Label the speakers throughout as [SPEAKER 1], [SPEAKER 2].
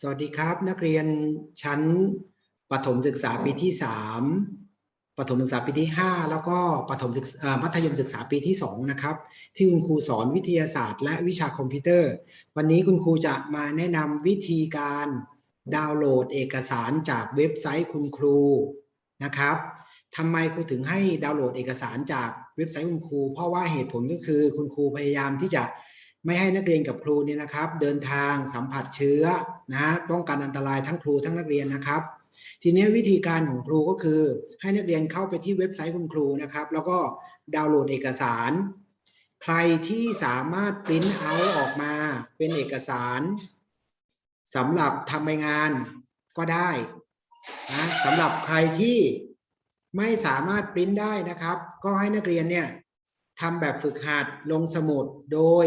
[SPEAKER 1] สวัสดีครับ นักเรียนชั้นประถมศึกษาปีที่สามประถมศึกษาปีที่ห้าแล้วก็ประถมศึกษามัธยมศึกษาปีที่สองนะครับ ที่คุณครูสอนวิทยาศาสตร์ และวิชาคอมพิวเตอร์ วันนี้คุณครูจะมาแนะนำวิธีการดาวน์โหลดเอกสารจากเว็บไซต์คุณครูนะครับทำไมครูถึงให้ดาวน์โหลดเอกสารจากเว็บไซต์คุณครู เพราะว่าเหตุผลก็คือคุณครูพยายามที่จะ ไม่ให้นักเรียนกับครูเนี่ยนะครับ เดินทางสัมผัสเชื้อนะฮะป้องกันอันตรายทั้งครูทั้งนักเรียนนะครับ ทีนี้วิธีการของครูก็คือ ให้นักเรียนเข้าไปที่เว็บไซต์คุณครูนะครับ แล้วก็ดาวน์โหลดเอกสาร ใครที่สามารถปริ้นเอาออกมาเป็นเอกสารสำหรับทำใบงานก็ได้นะสำหรับใครที่ไม่สามารถปริ้นได้นะครับ ก็ให้นักเรียนเนี่ยทำแบบฝึกหัดลงสมุดโดย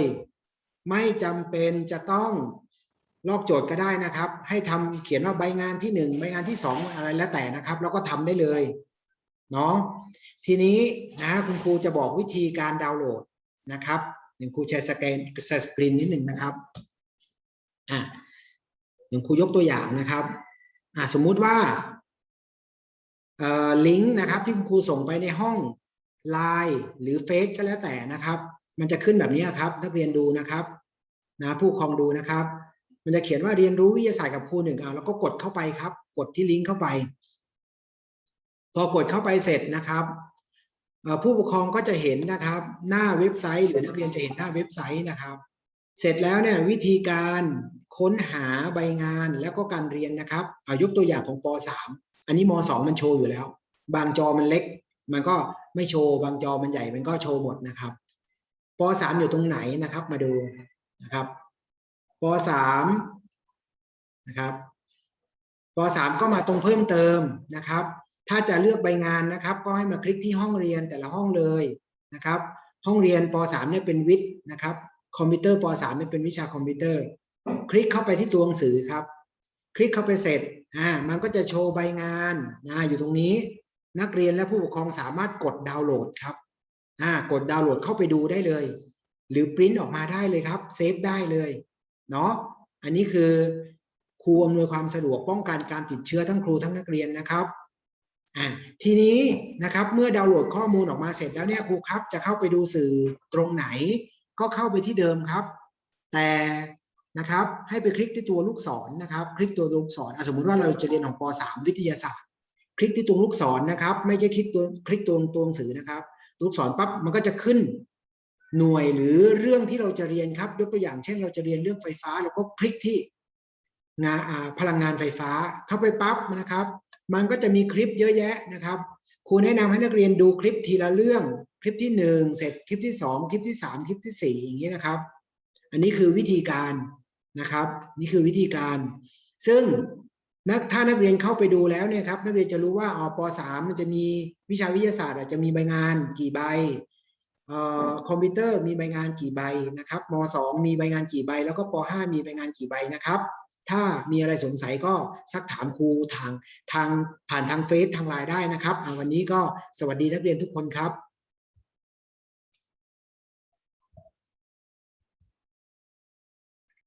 [SPEAKER 1] ไม่จำเป็นจะต้องลอกโจทย์ก็ได้นะครับ ให้ทำเขียนว่าใบงานที่หนึ่งใบงานที่สองอะไรแล้วแต่นะครับ แล้วก็ทำได้เลยเนาะทีนี้นะคุณครูจะบอกวิธีการดาวน์โหลดนะครับเดี๋ยวครูแชร์สแกนสกรีนนิดหนึ่งนะครับอะเดี๋ยวครูยกตัวอย่างนะครับอะสมมุติว่าเอ่อลิงก์นะครับที่คุณครูส่งไปในห้องไลน์หรือเฟซก็แล้วแต่นะครับ มันจะขึ้นแบบนี้ครับนักเรียนดูนะครับ นะผู้ปกครองดูนะครับ มันจะเขียนว่าเรียนรู้วิทยาศาสตร์กับครูหนึ่งเอะแล้วก็กดเข้าไปครับ กดที่ลิงก์เข้าไป พอกดเข้าไปเสร็จนะครับผู้ปกครองก็จะเห็นนะครับ หน้าเว็บไซต์ หรือนักเรียนจะเห็นหน้าเว็บไซต์นะครับ เสร็จแล้วเนี่ยวิธีการค้นหาใบงานแล้วก็การเรียนนะครับเอายกตัวอย่างของป .3 อันนี้ม .2 มันโชว์อยู่แล้ว บางจอมันเล็ก มันก็ไม่โชว์บางจอมันใหญ่มันก็โชว์หมดนะครับป .3 อยู่ตรงไหนนะครับ มาดู นะครับป .3 นะครับป .3 ก็มาตรงเพิ่มเติมนะครับ ถ้าจะเลือกใบงานนะครับ ก็ให้มาคลิกที่ห้องเรียนแต่ละห้องเลยนะครับ ห้องเรียนป .3 เนี่ยเป็นวิทย์นะครับ คอมพิวเตอร์ป .3 เนี่ยเป็นวิชาคอมพิวเตอร์ คลิกเข้าไปที่ตัวหนังสือครับ คลิกเข้าไปเสร็จอ่ามันก็จะโชว์ใบงานนะอยู่ตรงนี้นักเรียนและผู้ปกครองสามารถกดดาวน์โหลดครับอ่ากดดาวน์โหลดเข้าไปดูได้เลย หรือปริ้นออกมาได้เลยครับเซฟได้เลยเนาะอันนี้คือครูอำนวยความสะดวกป้องกันการติดเชื้อทั้งครูทั้งนักเรียนนะครับอ่าทีนี้นะครับเมื่อดาวน์โหลดข้อมูลออกมาเสร็จแล้วเนี่ยครูครับจะเข้าไปดูสื่อตรงไหน ก็เข้าไปที่เดิมครับ แต่นะครับให้ไปคลิกที่ตัวลูกศรนะครับ คลิกตัวลูกศรสมมุติว่าเราจะเรียนของป .3 วิทยาศาสตร์ คลิกที่ตรงลูกศรนะครับ ไม่ใช่คลิกตัวคลิกตัวตัวหนังสือนะครับ ลูกศรปั๊บมันก็จะขึ้น หน่วยหรือเรื่องที่เราจะเรียนครับยกตัวอย่างเช่น เราจะเรียนเรื่องไฟฟ้าเราก็คลิกที่งานพลังงานไฟฟ้าเข้าไปปั๊บนะครับ มันก็จะมีคลิปเยอะแยะนะครับครูแนะนำให้นักเรียนดูคลิปทีละเรื่องคลิปที่หนึ่งเสร็จคลิปที่สองคลิปที่สามคลิปที่สี่อย่างนี้นะครับ อันนี้คือวิธีการนะครับ นี่คือวิธีการ ซึ่งนักถ้านักเรียนเข้าไปดูแล้วเนี่ยครับนักเรียนจะรู้ว่าออป .3 มันจะมีวิชาวิทยาศาสตร์อาจจะมีใบงานกี่ใบ คอมพิวเตอร์มีใบงานกี่ใบนะครับม .2 มีใบงานกี่ใบ แล้วก็ป .5 มีใบงานกี่ใบนะครับ ถ้ามีอะไรสงสัยก็ซักถามครูทางทางผ่านทางเฟซทางไลน์ได้นะครับวันนี้ก็สวัสดีนักเรียนทุกคนครับ